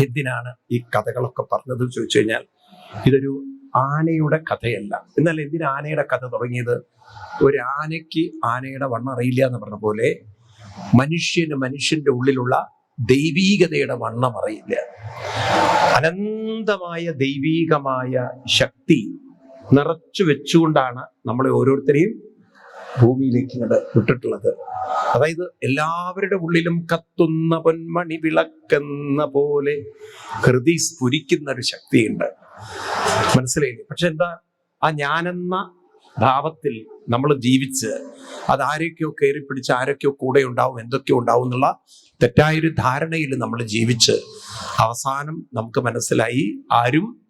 എന്തിനാണ് ഈ കഥകളൊക്കെ പറഞ്ഞത് ചോദിച്ചു കഴിഞ്ഞാൽ ഇതൊരു ആനയുടെ കഥയല്ല. എന്നാൽ എന്തിനാ ആനയുടെ കഥ തുടങ്ങിയത്? ഒരു ആനയ്ക്ക് ആനയുടെ വണ്ണം അറിയില്ല എന്ന് പറഞ്ഞ പോലെ മനുഷ്യന് മനുഷ്യന്റെ ഉള്ളിലുള്ള ദൈവീകതയുടെ വണ്ണം അറിയില്ല. അനന്തമായ ദൈവീകമായ ശക്തി നിറച്ചു വെച്ചുകൊണ്ടാണ് നമ്മളെ ഓരോരുത്തരെയും ഭൂമിയിലേക്ക് ഇങ്ങോട്ട് വിട്ടിട്ടുള്ളത്. അതായത് എല്ലാവരുടെ ഉള്ളിലും കത്തുന്ന പൊന്മണി വിളക്കെന്ന പോലെ ഹൃദി സ്ഫുരിക്കുന്ന ഒരു ശക്തിയുണ്ട്. മനസ്സിലായില്ലേ? പക്ഷെ എന്താ ആ ഞാനെന്ന ഭാവത്തിൽ നമ്മൾ ജീവിച്ച് അത് ആരൊക്കെയോ കയറി പിടിച്ച് ആരൊക്കെയോ കൂടെ ഉണ്ടാവും എന്തൊക്കെയോ ഉണ്ടാവും എന്നുള്ള തെറ്റായൊരു ധാരണയിൽ നമ്മൾ ജീവിച്ച് അവസാനം നമുക്ക് മനസ്സിലായി ആരും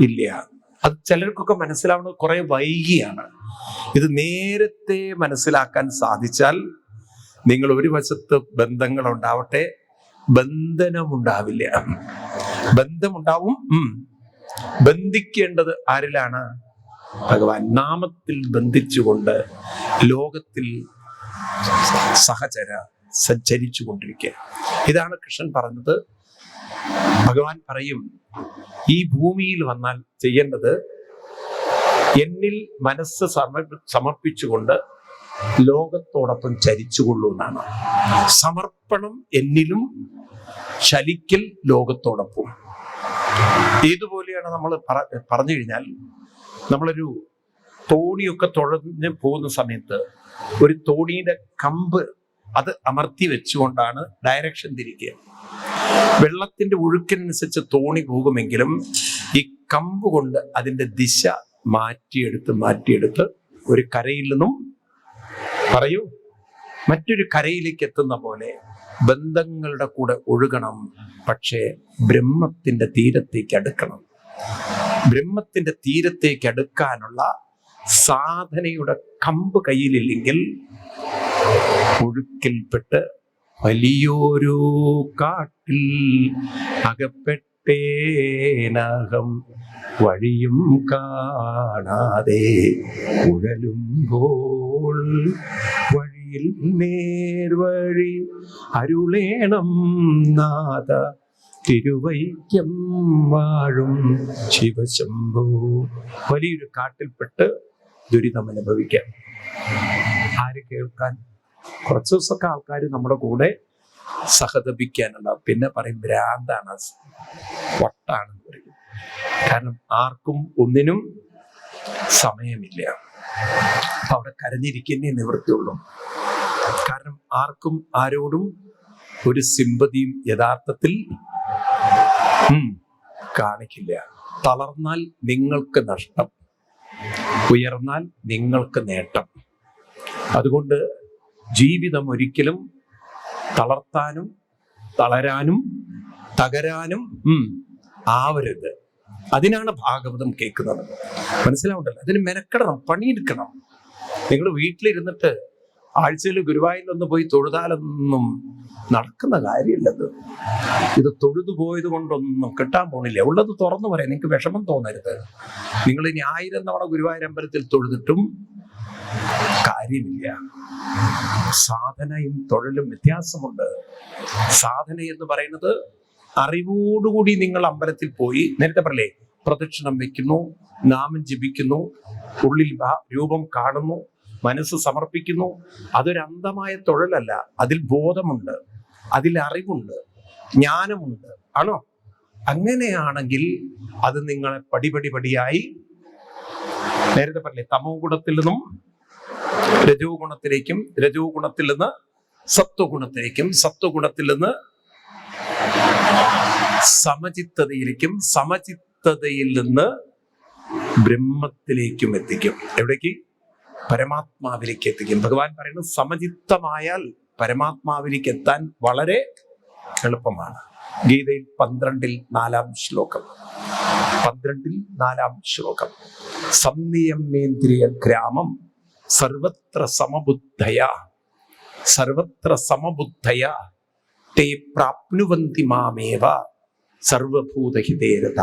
ഇല്ല. അത് ചിലർക്കൊക്കെ മനസ്സിലാവുന്നത് കുറെ വൈകിയാണ്. ഇത് നേരത്തെ മനസ്സിലാക്കാൻ സാധിച്ചാൽ നിങ്ങൾ ഒരു വശത്ത് ബന്ധങ്ങൾ ഉണ്ടാവട്ടെ ബന്ധനമുണ്ടാവില്ല. ബന്ധമുണ്ടാവും. ബന്ധിക്കേണ്ടത് ആരിലാണ്? ഭഗവാൻ. നാമത്തിൽ ബന്ധിച്ചുകൊണ്ട് ലോകത്തിൽ സഹചര സഞ്ചരിച്ചു കൊണ്ടിരിക്കുക ഇതാണ് കൃഷ്ണൻ പറഞ്ഞത്. ഭഗവാൻ പറയും ഈ ഭൂമിയിൽ വന്നാൽ ചെയ്യേണ്ടത് എന്നിൽ മനസ്സ് സമർപ്പിച്ചുകൊണ്ട് ലോകത്തോടൊപ്പം ചരിച്ചുകൊള്ളൂ എന്നാണ് സമർപ്പണം എന്നിലും ചലിക്കൽ ലോകത്തോടൊപ്പം. ഏതുപോലെയാണ് നമ്മൾ പറഞ്ഞു കഴിഞ്ഞാൽ നമ്മളൊരു തോണിയൊക്കെ തുഴഞ്ഞ് പോകുന്ന സമയത്ത് ഒരു തോണിയുടെ കമ്പ് അത് അമർത്തി വെച്ചുകൊണ്ടാണ് ഡയറക്ഷൻ തിരിക്കുക. വെള്ളത്തിന്റെ ഒഴുക്കിനനുസരിച്ച് തോണി പോകുമെങ്കിലും ഈ കമ്പ് കൊണ്ട് അതിന്റെ ദിശ മാറ്റിയെടുത്ത് മാറ്റിയെടുത്ത് ഒരു കരയിൽ നിന്നും പറയൂ മറ്റൊരു കരയിലേക്ക് എത്തുന്ന പോലെ ബന്ധങ്ങളുടെ കൂടെ ഒഴുകണം പക്ഷേ ബ്രഹ്മത്തിന്റെ തീരത്തേക്ക് അടുക്കണം. ബ്രഹ്മത്തിന്റെ തീരത്തേക്ക് അടുക്കാനുള്ള സാധനയുടെ കമ്പ് കയ്യിലില്ലെങ്കിൽ ഒഴുക്കിൽപ്പെട്ട് വലിയൊരു കാട്ടിൽ അകപ്പെട്ടേനകം. വഴിയും കാണാതെ ഉഴലുമ്പോൾ വഴിയിൽ നേർവഴി അരുളേണം നാഥ. തിരുവൈക്യം വാഴും ശിവശംഭോ. വലിയൊരു കാട്ടിൽപ്പെട്ട് ദുരിതം അനുഭവിക്കാം. ആര് കേൾക്കാൻ? കുറച്ച് ദിവസമൊക്കെ ആൾക്കാർ നമ്മുടെ കൂടെ സഹതപിക്കാനുണ്ടാവും. പിന്നെ പറയും ഭ്രാന്താണ്. വട്ടാണെന്ന് പറയും. കാരണം ആർക്കും ഒന്നിനും സമയമില്ല. അവിടെ കരഞ്ഞിരിക്കുന്നേ നിവൃത്തിയുള്ളൂ. കാരണം ആർക്കും ആരോടും ഒരു സിമ്പതിയും യഥാർത്ഥത്തിൽ കാണിക്കില്ല. തളർന്നാൽ നിങ്ങൾക്ക് നഷ്ടം. ഉയർന്നാൽ നിങ്ങൾക്ക് നേട്ടം. അതുകൊണ്ട് ജീവിതം ഒരിക്കലും തളർത്താനും തളരാനും തകരാനും ആവരുത്. അതിനാണ് ഭാഗവതം കേൾക്കുന്നത്. മനസ്സിലാവുണ്ടല്ലോ അതിന് മെനക്കെടണം പണിയെടുക്കണം. നിങ്ങൾ വീട്ടിലിരുന്നിട്ട് ആഴ്ചയിൽ ഗുരുവായൂരിൽ ഒന്ന് പോയി തൊഴുതാലൊന്നും നടക്കുന്ന കാര്യമില്ലത്. ഇത് തൊഴുതു പോയത് കൊണ്ടൊന്നും കിട്ടാൻ പോണില്ല. ഉള്ളത് തുറന്നു പറയാം. നിങ്ങൾക്ക് വിഷമം തോന്നരുത്. നിങ്ങൾ ഇനി ആയിരം തവണ ഗുരുവായൂർ അമ്പലത്തിൽ തൊഴുതിട്ടും കാര്യമില്ല. സാധനയും തൊഴിലും വ്യത്യാസമുണ്ട്. സാധന എന്ന് പറയുന്നത് അറിവോടുകൂടി നിങ്ങൾ അമ്പലത്തിൽ പോയി നേരത്തെ പറയലേ പ്രദക്ഷിണം വെക്കുന്നു നാമം ജപിക്കുന്നു ഉള്ളിൽ രൂപം കാണുന്നു മനസ്സ് സമർപ്പിക്കുന്നു. അതൊരു അന്ധമായ തൊഴിലല്ല. അതിൽ ബോധമുണ്ട് അതിൽ അറിവുണ്ട് ജ്ഞാനമുണ്ട്. ആണോ? അങ്ങനെയാണെങ്കിൽ അത് നിങ്ങളെ പടിപടി പടിയായി നേരത്തെ പറഞ്ഞേ തമോ ഗുണത്തിൽ നിന്നും രജോ ഗുണത്തിലേക്കും രജോ ഗുണത്തിൽ നിന്ന് സത്വഗുണത്തിലേക്കും സത്വഗുണത്തിൽ നിന്ന് സമചിത്തതയിലേക്കും സമചിത്തതയിൽ നിന്ന് ബ്രഹ്മത്തിലേക്കും എത്തിക്കും. എവിടേക്ക്? പരമാത്മാവിലേക്ക് എത്തിക്കും. ഭഗവാൻ പറയുന്നത് സമചിത്തമായാൽ പരമാത്മാവിലേക്ക് എത്താൻ വളരെ എളുപ്പമാണ്. ഗീതയിൽ പന്ത്രണ്ടിൽ നാലാം ശ്ലോകം. പന്ത്രണ്ടിൽ നാലാം ശ്ലോകം. സംനിയമേന്ദ്രിയ ഗ്രാമം സർവത്ര സമബുദ്ധയ സർവത്ര സമബുദ്ധയ തേ പ്രാപ്നുവന്തി മാമേവ. സർവഭൂതഹിതേരത.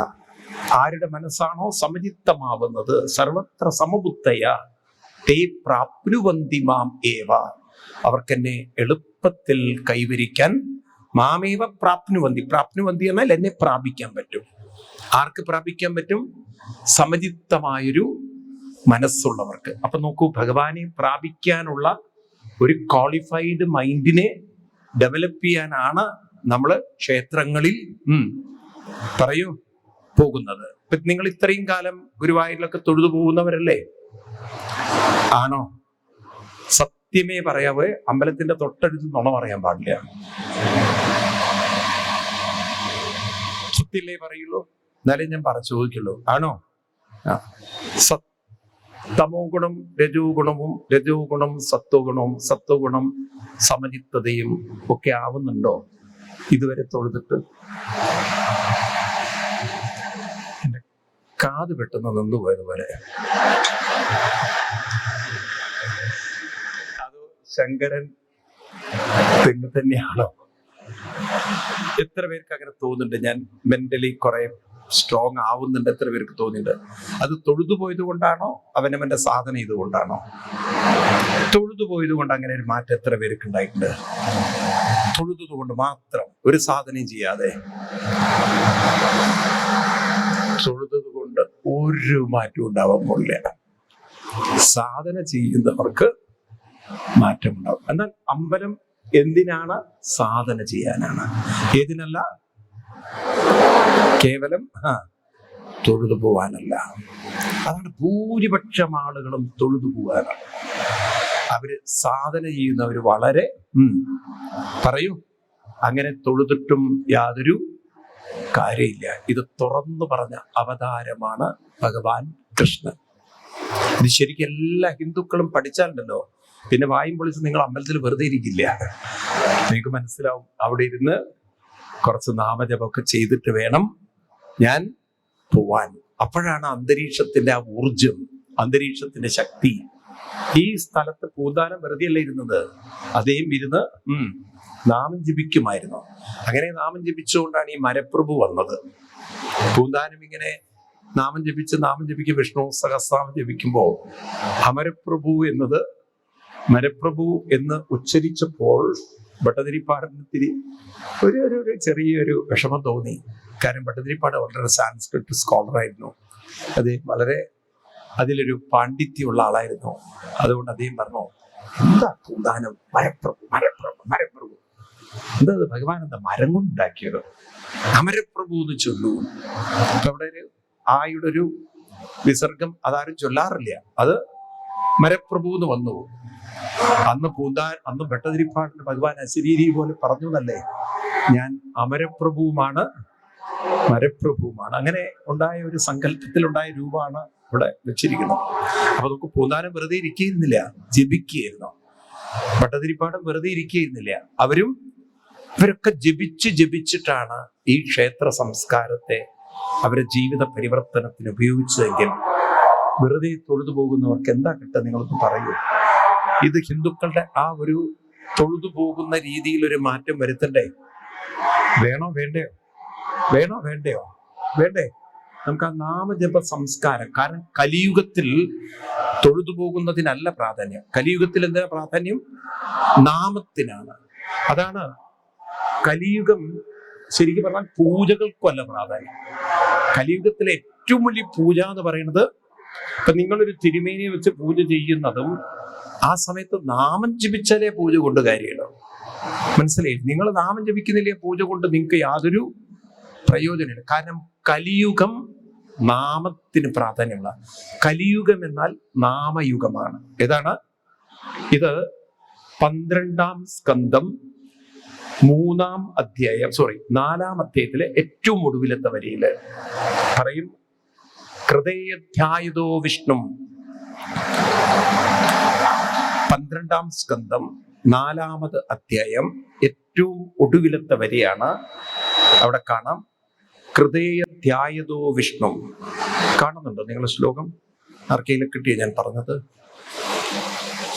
ആരുടെ മനസ്സാണോ സമചിത്തമാവുന്നത് സർവത്ര സമബുദ്ധയ തേ പ്രാപ്നുവന്തി മാം ഏവ. അവർക്കെന്നെ എളുപ്പത്തിൽ കൈവരിക്കാൻ മാമേവ പ്രാപ്നുവന്തി. പ്രാപ്നുവന്തി എന്നാൽ എന്നെ പ്രാപിക്കാൻ പറ്റും. ആർക്ക് പ്രാപിക്കാൻ പറ്റും? സമചിത്തമായൊരു മനസ്സുള്ളവർക്ക്. അപ്പൊ നോക്കൂ ഭഗവാനെ പ്രാപിക്കാനുള്ള ഒരു ക്വാളിഫൈഡ് മൈൻഡിനെ ഡെവലപ്പ് ചെയ്യാനാണ് നമ്മൾ ക്ഷേത്രങ്ങളിൽ പറയൂ. പോകുന്നത്. നിങ്ങൾ ഇത്രയും കാലം ഗുരുവായൂരിലൊക്കെ തൊഴുതു പോകുന്നവരല്ലേ? ആണോ? സത്യമേ പറയാവേ അമ്പലത്തിന്റെ തൊട്ടടുത്ത് നുണ പറയാൻ പാടില്ല. സത്യല്ലേ പറയുള്ളൂ? എന്നാലേ ഞാൻ പറ ചോദിക്കുള്ളൂ. ആണോ? ആ. സത് തമോ ഗുണം രജോ ഗുണവും രജോ ഗുണം സത്വ ഗുണവും ഗുണം സമചിത്തതയും ഒക്കെ ആവുന്നുണ്ടോ? ഇതുവരെ തൊഴുതിട്ട്. കാത് പെട്ടെന്ന് നിന്നു പോയതുപോലെ അത് ശങ്കരൻ തെങ്ങ് തന്നെയാണോ? എത്ര പേർക്ക് അങ്ങനെ തോന്നുന്നുണ്ട്? ഞാൻ മെന്റലി കുറെ സ്ട്രോങ് ആവുന്നുണ്ട് എത്ര പേർക്ക് തോന്നിയിട്ടുണ്ട്? അത് തൊഴുതു പോയത് കൊണ്ടാണോ? അവനവന്റെ സാധന ഇതുകൊണ്ടാണോ തൊഴുതു പോയത് കൊണ്ട് അങ്ങനെ ഒരു മാറ്റം എത്ര പേർക്ക് ഉണ്ടായിട്ടുണ്ട്? തൊഴുതത് കൊണ്ട് മാത്രം ഒരു സാധനയും ചെയ്യാതെ. തൊഴുതത് ഒരു മാറ്റവും ഉണ്ടാവാൻ പോലെ സാധന ചെയ്യുന്നവർക്ക് മാറ്റമുണ്ടാവും. എന്നാൽ അമ്പലം എന്തിനാണ് സാധന ചെയ്യാനാണ്? ഏതിനല്ല? കേവലം തൊഴുതു പോവാനല്ല. അതാണ് ഭൂരിപക്ഷം ആളുകളും തൊഴുതു പോവാനാണ്. അവർ സാധന ചെയ്യുന്നവർ വളരെ പറയൂ അങ്ങനെ തൊഴുതിട്ടും യാതൊരു കാര്യമില്ല. ഇത് തുറന്നു പറഞ്ഞ അവതാരമാണ് ഭഗവാൻ കൃഷ്ണൻ. ഇത് ശരിക്കും എല്ലാ ഹിന്ദുക്കളും പഠിച്ചാലുണ്ടല്ലോ. പിന്നെ വായും പൊളിച്ച് നിങ്ങൾ അമ്പലത്തിൽ വെറുതെ ഇരിക്കില്ല. നിങ്ങൾക്ക് മനസ്സിലാവും അവിടെ ഇരുന്ന് കുറച്ച് നാമജപമൊക്കെ ചെയ്തിട്ട് വേണം ഞാൻ പോവാൻ. അപ്പോഴാണ് അന്തരീക്ഷത്തിന്റെ ആ ഊർജം അന്തരീക്ഷത്തിന്റെ ശക്തി. ഈ സ്ഥലത്ത് പൂന്താനം വെറുതെ അല്ല ഇരുന്നത്? അതേം ഇരുന്ന് നാമം ജപിക്കുമായിരുന്നു. അങ്ങനെ നാമം ജപിച്ചുകൊണ്ടാണ് ഈ മരപ്രഭു വന്നത്. പൂന്താനം ഇങ്ങനെ നാമം ജപിച്ച് നാമം ജപിക്കും വിഷ്ണു സഹസ്രാമം ജപിക്കുമ്പോൾ അമരപ്രഭു എന്നത് മരപ്രഭു എന്ന് ഉച്ചരിച്ചപ്പോൾ ഭട്ടതിരിപ്പാടിന് തിരി ഒരു ഒരു ഒരു ചെറിയൊരു വിഷമം തോന്നി. കാരണം ഭട്ടതിരിപ്പാട് വളരെ സാൻസ്ക്രിറ്റ് സ്കോളർ ആയിരുന്നു അദ്ദേഹം വളരെ അതിലൊരു പാണ്ഡിത്യമുള്ള ആളായിരുന്നു. അതുകൊണ്ട് അദ്ദേഹം പറഞ്ഞു എന്താ പൂന്താനം? മരപ്രഭു മരപ്രഭു മരപ്രഭു. എന്താ ഭഗവാൻ എന്താ മരം കൊണ്ടുണ്ടാക്കിയത്? അമരപ്രഭു എന്ന് ചൊല്ലൂ. അവിടെ ഒരു ആയുടെ ഒരു വിസർഗം അതാരും ചൊല്ലാറില്ല. അത് മരപ്രഭു എന്ന് വന്നു. അന്ന് പൂന്താൻ അന്ന് ഭട്ടതിരിപ്പാടിന് ഭഗവാൻ അശരീരി പോലെ പറഞ്ഞു എന്നല്ലേ? ഞാൻ അമരപ്രഭുവുമാണ് മരപ്രഭുവുമാണ്. അങ്ങനെ ഉണ്ടായ ഒരു സങ്കല്പത്തിലുണ്ടായ രൂപമാണ് ഇവിടെ വെച്ചിരിക്കുന്നത്. അപ്പൊ നമുക്ക് പൂന്താനം വെറുതെ ഇരിക്കുന്നില്ല ജപിക്കുകയായിരുന്നു. ഭട്ടതിരിപ്പാടം വെറുതെ ഇരിക്കുകയായിരുന്നില്ല അവരും ഇവരൊക്കെ ജപിച്ച് ജപിച്ചിട്ടാണ് ഈ ക്ഷേത്ര സംസ്കാരത്തെ അവരുടെ ജീവിത പരിവർത്തനത്തിന് ഉപയോഗിച്ചതെങ്കിൽ വെറുതെ തൊഴുതു പോകുന്നവർക്ക് എന്താ കിട്ടുക നിങ്ങളൊന്ന് പറയൂ. ഇത് ഹിന്ദുക്കളുടെ ആ ഒരു തൊഴുതു പോകുന്ന രീതിയിൽ ഒരു മാറ്റം വരുത്തണ്ടേ? വേണോ വേണ്ടയോ? വേണോ വേണ്ടയോ? വേണ്ടേ? നമുക്ക് ആ നാമജപ സംസ്കാരം കാരണം കലിയുഗത്തിൽ തൊഴുതു പോകുന്നതിനല്ല പ്രാധാന്യം. കലിയുഗത്തിൽ എന്താ പ്രാധാന്യം? നാമത്തിനാണ്. അതാണ് കലിയുഗം ശരിക്കും പറഞ്ഞാൽ പൂജകൾക്കല്ല പ്രാധാന്യം. കലിയുഗത്തിലെ ഏറ്റവും വലിയ പൂജ എന്ന് പറയുന്നത് ഇപ്പൊ നിങ്ങളൊരു തിരുമേനിയെ വെച്ച് പൂജ ചെയ്യുന്നതും ആ സമയത്ത് നാമം ജപിച്ചാലേ പൂജ കൊണ്ട് കാര്യമുള്ളൂ മനസ്സിലായി? നിങ്ങൾ നാമം ജപിക്കുന്നില്ലേ പൂജ കൊണ്ട് നിങ്ങൾക്ക് യാതൊരു പ്രയോജനമില്ല. കാരണം കലിയുഗം നാമത്തിന് പ്രാധാന്യമുള്ള കലിയുഗം എന്നാൽ നാമയുഗമാണ്. ഏതാണ്? ഇത് പന്ത്രണ്ടാം സ്കന്ധം മൂന്നാം അധ്യായം സോറി നാലാം അധ്യായത്തിലെ ഏറ്റവും ഒടുവിലത്തെ വരിയിൽ പറയും ഹൃദയധ്യായതോ വിഷ്ണു. പന്ത്രണ്ടാം സ്കന്ധം നാലാമത് അധ്യായം ഏറ്റവും ഒടുവിലത്തെ വരിയാണ് അവിടെ കാണാം ഹൃദയധ്യായതോ വിഷ്ണു. കാണുന്നുണ്ടോ നിങ്ങൾ ശ്ലോകം? ആർക്കെങ്കിലും കിട്ടിയ ഞാൻ പറഞ്ഞത്?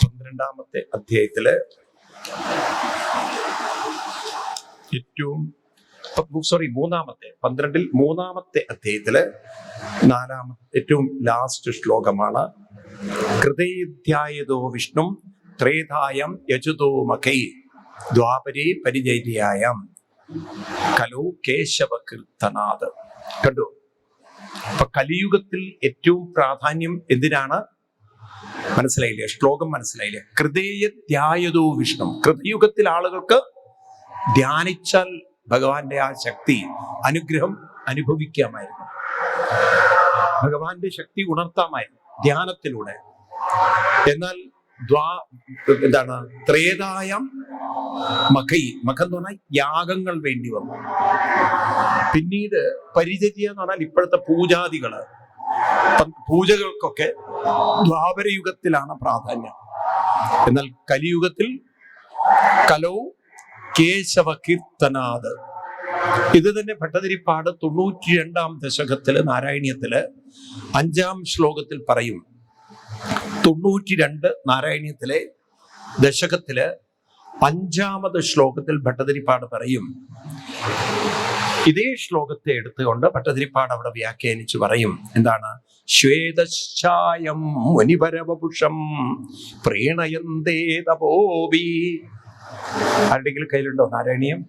പന്ത്രണ്ടാമത്തെ അധ്യായത്തിൽ ഏറ്റവും സോറി മൂന്നാമത്തെ പന്ത്രണ്ടിൽ മൂന്നാമത്തെ അധ്യായത്തിലെ നാലാമത്തെ ഏറ്റവും ലാസ്റ്റ് ശ്ലോകമാണ്. ഹൃദയധ്യായതോ വിഷ്ണു ത്രേതായം യജുതോ മകൈ ദ്വാപരേ പരിചര്യായം കലോ കേശവ കീർത്തനാഥ് കണ്ടു? അപ്പൊ കലിയുഗത്തിൽ ഏറ്റവും പ്രാധാന്യം എന്തിനാണ്? മനസ്സിലായില്ലേ? ശ്ലോകം മനസ്സിലായില്ലേ? ഹൃദയ ധ്യായതോ വിഷ്ണു. കൃതയുഗത്തിൽ ആളുകൾക്ക് ധ്യാനിച്ചാൽ ഭഗവാന്റെ ആ ശക്തി അനുഗ്രഹം അനുഭവിക്കാമായിരുന്നു. ഭഗവാന്റെ ശക്തി ഉണർത്താമായിരുന്നു ധ്യാനത്തിലൂടെ. എന്നാൽ ദ്വാ എന്താണ് ത്രേതായം മഖൈ മഖ എന്ന് പറഞ്ഞാൽ യാഗങ്ങൾ വേണ്ടി വന്നു. പിന്നീട് പരിചര്യ എന്ന് പറഞ്ഞാൽ ഇപ്പോഴത്തെ പൂജാദികൾ പൂജകൾക്കൊക്കെ ദ്വാപരയുഗത്തിലാണ് പ്രാധാന്യം. എന്നാൽ കലിയുഗത്തിൽ കലോ കേശവ കീർത്തനാഥ് ഇത് തന്നെ ഭട്ടതിരിപ്പാട് തൊണ്ണൂറ്റി രണ്ടാം ദശകത്തിൽ നാരായണീയത്തിൽ അഞ്ചാം ശ്ലോകത്തിൽ പറയും. തൊണ്ണൂറ്റി രണ്ട് നാരായണീയത്തിലെ ദശകത്തിൽ അഞ്ചാമത് ശ്ലോകത്തിൽ ഭട്ടതിരിപ്പാട് പറയും. ഇതേ ശ്ലോകത്തെ എടുത്തുകൊണ്ട് ഭട്ടതിരിപ്പാട് അവിടെ വ്യാഖ്യാനിച്ചു പറയും. എന്താണ്? ശ്വേതശ്ചായം മുനിപരവപുഷം പ്രീണയന്തേ തപോവി. ആരുടെങ്കിലും കയ്യിലുണ്ടോ? നാരായണീയം?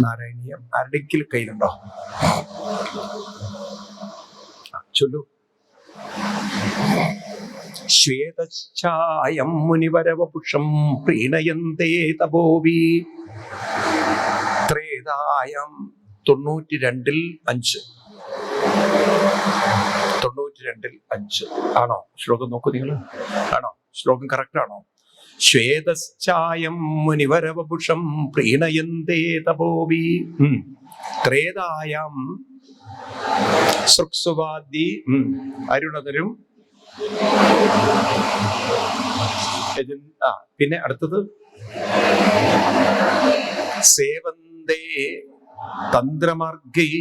നാരായണീയം ആരുടെങ്കിലും കയ്യിലുണ്ടോ? ചൊല്ലു. ശ്വേതശ്ചായം മുനിവരവപുഷം പ്രീണയന്തേ തപോവി. ത്രേതായം തൊണ്ണൂറ്റി രണ്ടിൽ അഞ്ച്. തൊണ്ണൂറ്റി രണ്ടിൽ അഞ്ച്. ആണോ? ശ്ലോകം നോക്കൂ നിങ്ങൾ. ആണോ? ശ്ലോകം കറക്റ്റ് ആണോ? ശ്വേതശ്ചായം മുനിവരവപുഷം പ്രീണയന്തേ തപോവി. ത്രേതായം സൃക്സുവാദി. അരുണതരും പിന്നെ അടുത്തത് സേവന്തേ തന്ത്രമാർഗൈ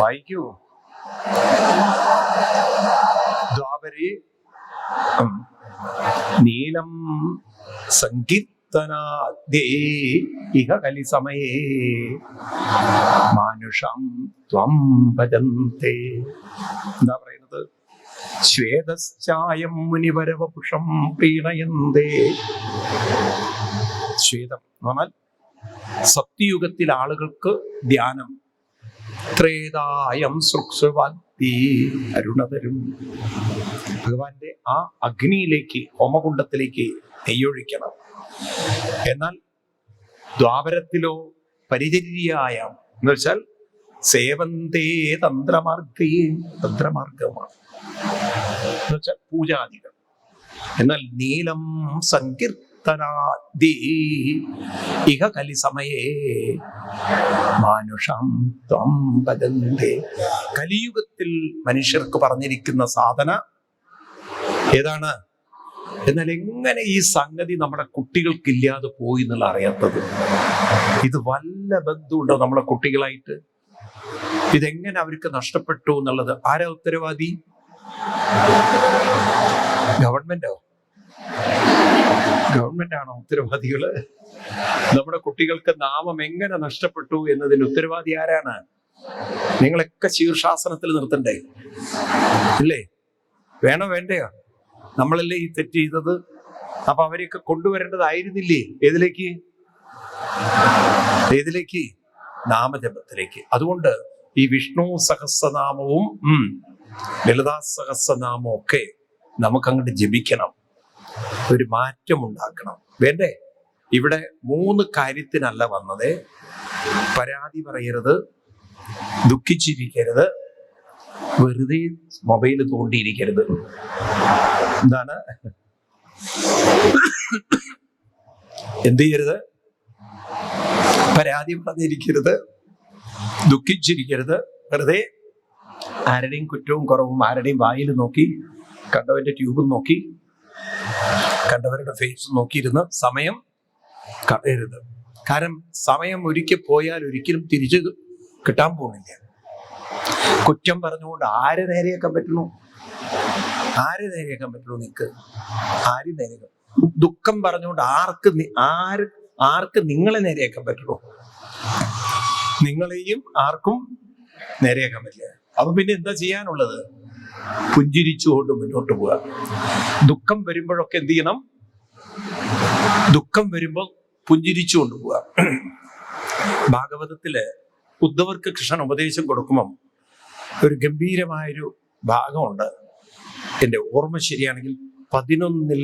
വായിക്കൂ ദ്വാപരി. നീലം സങ്കീർത്തനാദ്യേ ഇഹ കലിസമയേ. മാനുഷം ത്വം ഭജന്തേ. എന്താ പറയുന്നത്? ശ്വേതശ്ചായം മുനിവരവപുഷം പ്രീണയന്തേ. ശ്വേതം എന്ന് പറഞ്ഞാൽ സത്യയുഗത്തിൽ ആളുകൾക്ക് ധ്യാനം. ത്രേതായം സൃക്സുവാദി അരുണതരും. ഭഗവാന്റെ ആ അഗ്നിയിലേക്ക് ഹോമകുണ്ടത്തിലേക്ക് നെയ്യൊഴിക്കണം. എന്നാൽ ദ്വാപരത്തിലോ പരിചര്യായ എന്ന് വെച്ചാൽ സേവന്തേ തന്ത്രമാർഗേ തന്ത്രമാർഗമാണ്. എന്ന് വെച്ചാൽ പൂജാദികൾ. എന്നാൽ നീലം സങ്കീർത്തനാദി ഇഹ കലി സമയേ മാനുഷം ത്വം കലിയുഗത്തിൽ മനുഷ്യർക്ക് പറഞ്ഞിരിക്കുന്ന സാധന ഏതാണ്? എന്നാൽ എങ്ങനെ ഈ സംഗതി നമ്മുടെ കുട്ടികൾക്ക് ഇല്ലാതെ പോയി എന്നുള്ള അറിയാത്തത്? ഇത് വല്ല ബന്ധമുണ്ടോ നമ്മുടെ കുട്ടികളായിട്ട്? ഇതെങ്ങനെ അവർക്ക് നഷ്ടപ്പെട്ടു എന്നുള്ളത്? ആരാ ഉത്തരവാദി? ഗവൺമെന്റോ? ഗവൺമെന്റ് ആണോ ഉത്തരവാദികൾ? നമ്മുടെ കുട്ടികൾക്ക് നാമം എങ്ങനെ നഷ്ടപ്പെട്ടു എന്നതിന് ഉത്തരവാദി ആരാണ്? നിങ്ങളൊക്കെ ശീർഷാസനത്തിൽ നിർത്തണ്ടേ? ഇല്ലേ? വേണോ വേണ്ടയോ? നമ്മളല്ലേ ഈ തെറ്റ് ചെയ്തത്? അപ്പൊ അവരെയൊക്കെ കൊണ്ടുവരേണ്ടതായിരുന്നില്ലേ? ഏതിലേക്ക്? ഏതിലേക്ക്? നാമജപത്തിലേക്ക്. അതുകൊണ്ട് ഈ വിഷ്ണു സഹസ്രനാമവും ലളിതാ സഹസ്രനാമവും ഒക്കെ നമുക്കങ്ങോട്ട് ജപിക്കണം. ഒരു മാറ്റം ഉണ്ടാക്കണം വേണ്ടേ? ഇവിടെ മൂന്ന് കാര്യത്തിനല്ല വന്നത്. പരാതി പറയരുത്. ദുഃഖിച്ചിരിക്കരുത്. വെറുതെ മൊബൈൽ തോണ്ടിയിരിക്കരുത്. എന്താണ്? എന്ത് ചെയ്യരുത്? പരാതി പറഞ്ഞിരിക്കരുത് ദുഃഖിച്ചിരിക്കരുത്. വെറുതെ ആരുടെയും കുറ്റവും കുറവും ആരുടെയും വായിൽ നോക്കി കണ്ടവന്റെ ട്യൂബും നോക്കി കണ്ടവരുടെ ഫേസ് നോക്കിയിരുന്ന് സമയം കളയരുത്. കാരണം സമയം ഒരിക്കൽ പോയാൽ ഒരിക്കലും തിരിച്ചു കിട്ടാൻ പോകുന്നില്ല. കുറ്റം പറഞ്ഞുകൊണ്ട് ആര് നേരെയാക്കാൻ പറ്റുന്നു? ആര് നേരെയാക്കാൻ പറ്റുള്ളൂ നിനക്ക്? ആരും നേരെ ദുഃഖം പറഞ്ഞുകൊണ്ട് ആർക്ക് ആര് ആർക്ക് നിങ്ങളെ നേരെയാക്കാൻ പറ്റുള്ളൂ നിങ്ങളെയും ആർക്കും നേരെയാക്കാൻ പറ്റില്ല. അപ്പൊ പിന്നെ എന്താ ചെയ്യാനുള്ളത്? പുഞ്ചിരിച്ചുകൊണ്ട് മുന്നോട്ട് പോവുക. ദുഃഖം വരുമ്പോഴൊക്കെ എന്ത് ചെയ്യണം? ദുഃഖം വരുമ്പോൾ പുഞ്ചിരിച്ചു കൊണ്ടുപോവുക ഭാഗവതത്തിൽ ഉദ്ധവർക്ക് കൃഷ്ണൻ ഉപദേശം കൊടുക്കുമ്പം ഒരു ഗംഭീരമായൊരു ഭാഗമുണ്ട്. എന്റെ ഓർമ്മ ശരിയാണെങ്കിൽ പതിനൊന്നിൽ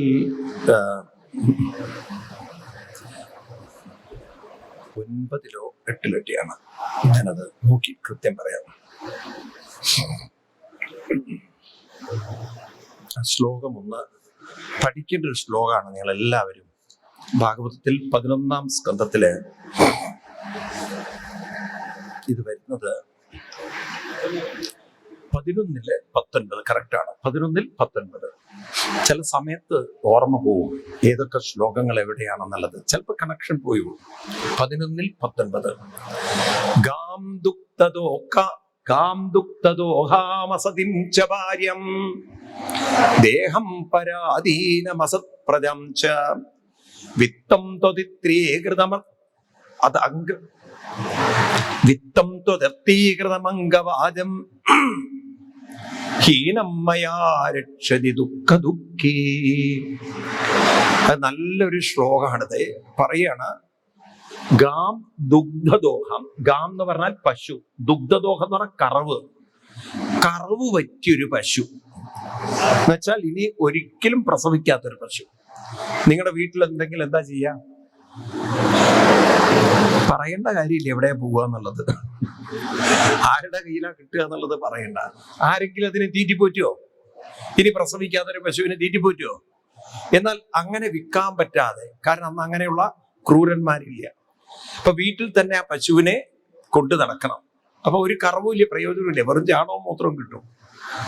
ഒൻപതിലോ എട്ടിലോ ഒറ്റയാണ് ഞാനത് നോക്കി കൃത്യം പറയാം. ശ്ലോകം ഒന്ന് പഠിക്കേണ്ട ഒരു ശ്ലോകമാണ് നിങ്ങൾ എല്ലാവരും ഭാഗവതത്തിൽ പതിനൊന്നാം സ്കന്ധത്തിൽ ഇത് വരുന്നത് പതിനൊന്നിൽ പത്തൊൻപത് കറക്റ്റാണ് പതിനൊന്നിൽ പത്തൊൻപത്. ചില സമയത്ത് ഓർമ്മ പോവും ഏതൊക്കെ ശ്ലോകങ്ങൾ എവിടെയാണെന്നുള്ളത്. ചിലപ്പോൾ കണക്ഷൻ പോയി പോകും. പതിനൊന്നിൽ പത്തൊൻപത്. ഗാം ദുക്തദോക ഗാം ദുക്തദോഹാമസതിം ച ഭാര്യം. ദേഹം പരാധീനമസത്പ്രജം ച. വിത്തം ത്വതിത്രീകൃതമ അത് അംഗ വിത്തം ത്വതീകൃതമംഗവാജം ഹീനം മയാ രക്ഷതി ദുഃഖ ദുഃഖി അത് നല്ലൊരു ശ്ലോകമാണത്. പറയാണ് ഗാം ദുഗ്ധദോഹം. ഗാം എന്ന് പറഞ്ഞാൽ പശു. ദുഗ്ധദോഹം എന്ന് പറഞ്ഞാൽ കറവ്. കറവ് പറ്റിയൊരു പശു. എന്നുവെച്ചാൽ ഇനി ഒരിക്കലും പ്രസവിക്കാത്തൊരു പശു. നിങ്ങളുടെ വീട്ടിൽ എന്തെങ്കിലും എന്താ ചെയ്യാ? പറയേണ്ട കാര്യമില്ല എവിടെ പോവുക എന്നുള്ളത്. ആരുടെ കയ്യിലാ കിട്ടുക എന്നുള്ളത് പറയണ്ട. ആരെങ്കിലും അതിനെ തീറ്റിപ്പോറ്റോ ഇനി പ്രസവിക്കാത്തൊരു പശുവിനെ തീറ്റിപ്പോറ്റോ എന്നാൽ അങ്ങനെ വിൽക്കാൻ പറ്റാതെ കാരണം അന്ന് അങ്ങനെയുള്ള ക്രൂരന്മാരില്ല. അപ്പൊ വീട്ടിൽ തന്നെ ആ പശുവിനെ കൊണ്ടു നടക്കണം. അപ്പൊ ഒരു കറവുമില്ല പ്രയോജനമില്ല വെറും ചാണകവും മൂത്രവും കിട്ടും.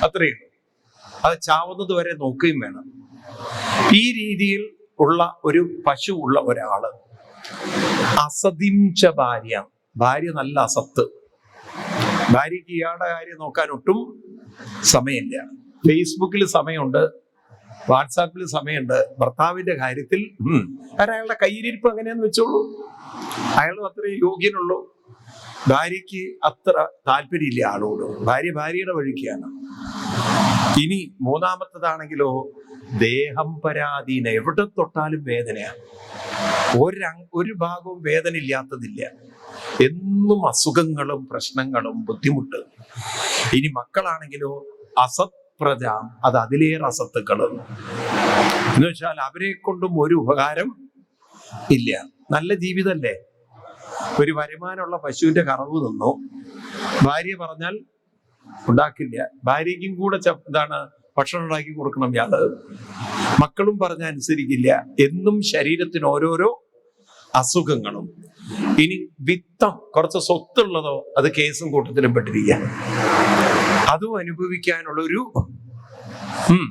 അത്രയേ ഉള്ളൂ. അത് ചാവുന്നത് വരെ നോക്കുകയും വേണം. ഈ രീതിയിൽ ഉള്ള ഒരു പശു ഉള്ള ഒരാൾ അസതിംച ഭാര്യ. ഭാര്യ നല്ല അസത്ത്. ഭാര്യയ്ക്ക് ഇയാളുടെ കാര്യം നോക്കാൻ ഒട്ടും സമയമില്ല. ഫേസ്ബുക്കിൽ സമയമുണ്ട് വാട്സാപ്പിൽ സമയമുണ്ട്. ഭർത്താവിന്റെ കാര്യത്തിൽ അയാളുടെ കയ്യിലിരിപ്പ് എങ്ങനെയാന്ന് വെച്ചോളൂ. അയാളും അത്രേ യോഗ്യനുള്ളൂ. ഭാര്യയ്ക്ക് അത്ര താല്പര്യമില്ല ആളോട്. ഭാര്യ ഭാര്യയുടെ വഴിക്കാണ്. ഇനി മൂന്നാമത്തതാണെങ്കിലോ ദേഹം പരാധീന എവിടെ തൊട്ടാലും വേദനയാണ് ഒരു ഒരു ഭാഗവും വേദന ഇല്ലാത്തതില്ല എന്നും അസുഖങ്ങളും പ്രശ്നങ്ങളും ബുദ്ധിമുട്ട്. ഇനി മക്കളാണെങ്കിലോ അസത്പ്രജ അത് അതിലേറെ അസത്തുക്കൾ എന്ന് വെച്ചാൽ അവരെ കൊണ്ടും ഒരു ഉപകാരം ഇല്ല. നല്ല ജീവിതമല്ലേ ഒരു വരുമാനമുള്ള പശുവിന്റെ കറവ് നിന്നു. ഭാര്യ പറഞ്ഞാൽ ഉണ്ടാക്കില്ല. ഭാര്യയ്ക്കും കൂടെ എന്താണ് ഭക്ഷണം ഉണ്ടാക്കി കൊടുക്കണം ഇയാൾ മക്കളും പറഞ്ഞ അനുസരിക്കില്ല. എന്നും ശരീരത്തിന് ഓരോരോ അസുഖങ്ങളും. ഇനി വിത്തം കുറച്ച് സ്വത്തുള്ളതോ അത് കേസും കൂട്ടത്തിലും പെട്ടിരിക്കുക. അതും അനുഭവിക്കാനുള്ള ഒരു ഉം,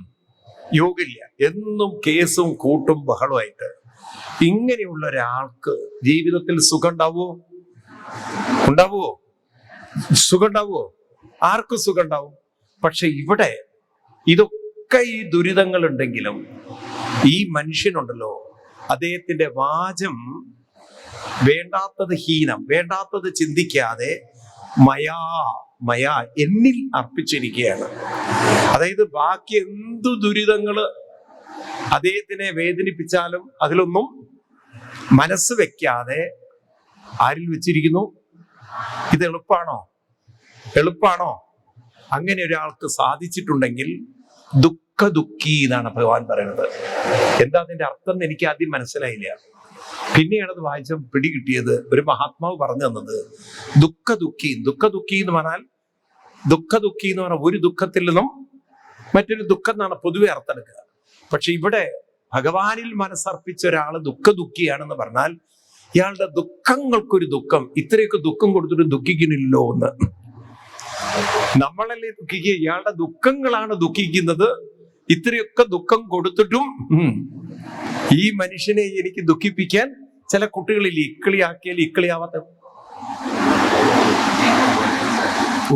യോഗില്ല എന്നും കേസും കൂട്ടും ബഹളമായിട്ട് ഇങ്ങനെയുള്ള ഒരാൾക്ക് ജീവിതത്തിൽ സുഖം ഉണ്ടാവുമോ? ഉണ്ടാവുമോ സുഖം ഉണ്ടാവുമോ ആർക്കും സുഖം ഉണ്ടാവും പക്ഷെ ഇവിടെ ഇതൊക്കെ ഈ ദുരിതങ്ങൾ ഉണ്ടെങ്കിലും ഈ മനുഷ്യനുണ്ടല്ലോ. അദ്ദേഹത്തിന്റെ വാചം വേണ്ടാത്തത് ഹീനം വേണ്ടാത്തത് ചിന്തിക്കാതെ മയാ മയാ എന്നിൽ അർപ്പിച്ചിരിക്കുകയാണ്. അതായത് ബാക്കി എന്തു ദുരിതങ്ങൾ അദ്ദേഹത്തിനെ വേദനിപ്പിച്ചാലും അതിലൊന്നും മനസ്സ് വെക്കാതെ ആരിൽ വെച്ചിരിക്കുന്നു? ഇത് എളുപ്പാണോ? എളുപ്പാണോ? അങ്ങനെ ഒരാൾക്ക് സാധിച്ചിട്ടുണ്ടെങ്കിൽ ദുഃഖ ദുഃഖി എന്നാണ് ഭഗവാൻ പറയുന്നത്. എന്താ അതിന്റെ അർത്ഥം എന്ന് എനിക്ക് ആദ്യം മനസ്സിലായില്ല. പിന്നെയാണ് അത് വായിച്ച പിടികിട്ടിയത് ഒരു മഹാത്മാവ് പറഞ്ഞു തന്നത് ദുഃഖ ദുഃഖി ദുഃഖ ദുഃഖി എന്ന് പറഞ്ഞാൽ ദുഃഖ ദുഃഖി എന്ന് പറഞ്ഞാൽ ഒരു ദുഃഖത്തിൽ നിന്നും മറ്റൊരു ദുഃഖം എന്നാണ് പൊതുവെ അർത്ഥമെടുക്കുക. പക്ഷെ ഇവിടെ ഭഗവാനിൽ മനസ്സർപ്പിച്ച ഒരാൾ ദുഃഖ ദുഃഖിയാണെന്ന് പറഞ്ഞാൽ ഇയാളുടെ ദുഃഖങ്ങൾക്കൊരു ദുഃഖം ഇത്രയൊക്കെ ദുഃഖം കൊടുത്തിട്ട് ദുഃഖിക്കുന്നില്ലോ എന്ന്. നമ്മളല്ലേ ദുഃഖിക്കുക? ഇയാളുടെ ദുഃഖങ്ങളാണ് ദുഃഖിക്കുന്നത്. ഇത്രയൊക്കെ ദുഃഖം കൊടുത്തിട്ടും ഈ മനുഷ്യനെ എനിക്ക് ദുഃഖിപ്പിക്കാൻ ചില കുട്ടികളിൽ ഇക്കിളിയാക്കിയാൽ ഇക്കിളിയാവാത്ത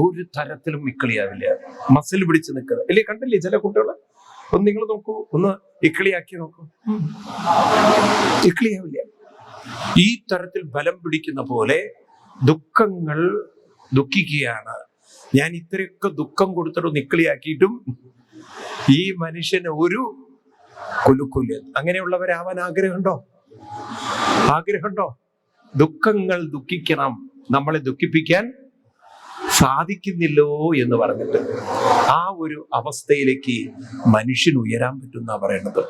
ഒരു തരത്തിലും ഇക്കിളിയാവില്ല. മസിൽ പിടിച്ച് നിൽക്കുക. ഇല്ലേ കണ്ടില്ലേ ചില കുട്ടികളെ ഒന്ന് നിങ്ങൾ നോക്കൂ ഒന്ന് ഇക്കിളിയാക്കി നോക്കൂ. ഇക്കിളിയാവില്ല. ഈ തരത്തിൽ ബലം പിടിക്കുന്ന പോലെ ദുഃഖങ്ങൾ ദുഃഖിക്കുകയാണ്. ഞാൻ ഇത്രയൊക്കെ ദുഃഖം കൊടുത്തിട്ട് നിക്കളിയാക്കിയിട്ടും ഈ മനുഷ്യന് ഒരു കുലുക്കുൽ അങ്ങനെയുള്ളവരാവാൻ ആഗ്രഹമുണ്ടോ? ആഗ്രഹമുണ്ടോ? ദുഃഖങ്ങൾ ദുഃഖിക്കണം. നമ്മളെ ദുഃഖിപ്പിക്കാൻ സാധിക്കുന്നില്ലോ എന്ന് പറഞ്ഞിട്ട് ആ ഒരു അവസ്ഥയിലേക്ക് മനുഷ്യൻ ഉയരാൻ പറ്റുന്ന പറയണത്.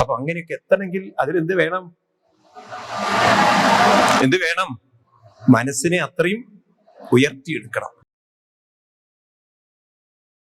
അപ്പൊ അങ്ങനെയൊക്കെ എത്തണമെങ്കിൽ അതിലെന്ത് വേണം? എന്ത് വേണം? മനസ്സിനെ അത്രയും ഉയർത്തിയെടുക്കണം.